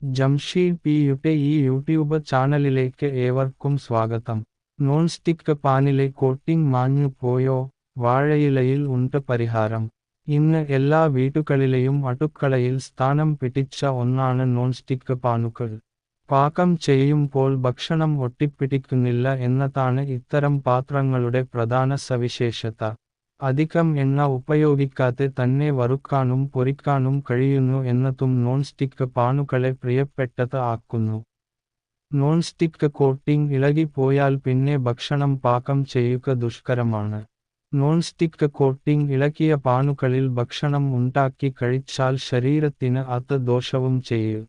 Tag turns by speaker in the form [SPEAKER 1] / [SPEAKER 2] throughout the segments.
[SPEAKER 1] Jamsheed P യുടെ ഈ YouTube ചാനലിലേക്ക് ഏവർക്കും സ്വാഗതം. നോൺ സ്റ്റിക്ക് പാനിലെ കോട്ടിംഗ് മാഞ്ഞു പോയോ? വാഴയിലയിൽ ഉണ്ട് പരിഹാരം. ഇന്ന് എല്ലാ വീടുകളിലെയും അടുക്കളയിൽ സ്ഥാനം പിടിച്ച ഒന്നാണ് നോൺ സ്റ്റിക്ക് പാനുകൾ. പാകം ചെയ്യുമ്പോൾ ഭക്ഷണം ഒട്ടിപ്പിടിക്കുന്നില്ല എന്നതാണ് ഇത്തരം പാത്രങ്ങളുടെ പ്രധാന സവിശേഷത. അധികം എണ്ണ ഉപയോഗിക്കാതെ തന്നെ വറുക്കാനും പൊരിക്കാനും കഴിയുന്നു എന്നതും നോൺ സ്റ്റിക്ക് പാനുകളെ പ്രിയപ്പെട്ടത് ആക്കുന്നു. നോൺ സ്റ്റിക്ക് കോട്ടിംഗ് ഇളകിപ്പോയാൽ പിന്നെ ഭക്ഷണം പാകം ചെയ്യുക ദുഷ്കരമാണ്. നോൺ സ്റ്റിക്ക് കോട്ടിംഗ് ഇളക്കിയ പാനുകളിൽ ഭക്ഷണം ഉണ്ടാക്കി കഴിച്ചാൽ ശരീരത്തിന് അത് ദോഷവും ചെയ്യും.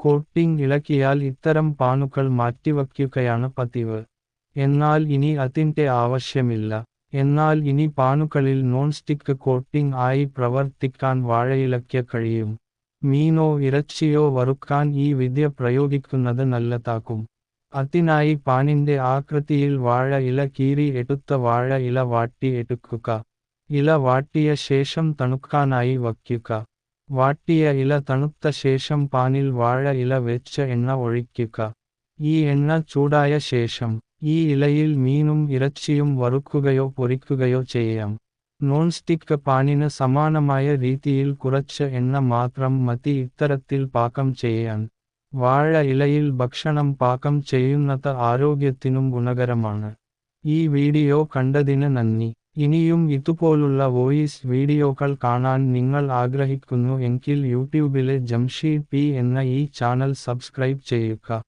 [SPEAKER 1] കോട്ടിംഗ് ഇളക്കിയാൽ ഇത്തരം പാനുകൾ മാറ്റിവയ്ക്കുകയാണ് പതിവ്. എന്നാൽ ഇനി അതിന്റെ ആവശ്യമില്ല. എന്നാൽ ഇനി പാനുകളിൽ നോൺ സ്റ്റിക്ക് കോട്ടിംഗ് ആയി പ്രവർത്തിക്കാൻ വാഴയിലയ്ക്ക് കഴിയും. മീനോ ഇറച്ചിയോ വറുക്കാൻ ഈ വിദ്യ പ്രയോഗിക്കുന്നത് നല്ലതാക്കും. അതിനായി പാനിന്റെ ആകൃതിയിൽ വാഴ ഇല കീറി എടുത്ത വാഴ ഇല വാട്ടി എടുക്കുക. ഇല വാട്ടിയ ശേഷം തണുക്കാനായി വയ്ക്കുക. വാട്ടിയ ഇല തണുത്ത ശേഷം പാനിൽ വാഴ ഇല വെച്ച എണ്ണ ഒഴിക്കുക. ഈ എണ്ണ ചൂടായ ശേഷം ഈ ഇലയിൽ മീനും ഇറച്ചിയും വറുക്കുകയോ പൊരിക്കുകയോ ചെയ്യാം. നോൺ സ്റ്റിക്ക് പാനിന് സമാനമായ രീതിയിൽ കുറച്ച് എണ്ണ മാത്രം മതി ഇത്തരത്തിൽ പാകം ചെയ്യാൻ. വാഴ ഇലയിൽ ഭക്ഷണം പാകം ചെയ്യുന്നത് ആരോഗ്യത്തിനും ഗുണകരമാണ്. ഈ വീഡിയോ കണ്ടതിന് നന്ദി. ഇനിയും ഇതുപോലുള്ള വോയിസ് വീഡിയോകൾ കാണാൻ നിങ്ങൾ ആഗ്രഹിക്കുന്നു എങ്കിൽ യൂട്യൂബിലെ ജംഷീദ് പി എന്ന ഈ ചാനൽ സബ്സ്ക്രൈബ് ചെയ്യുക.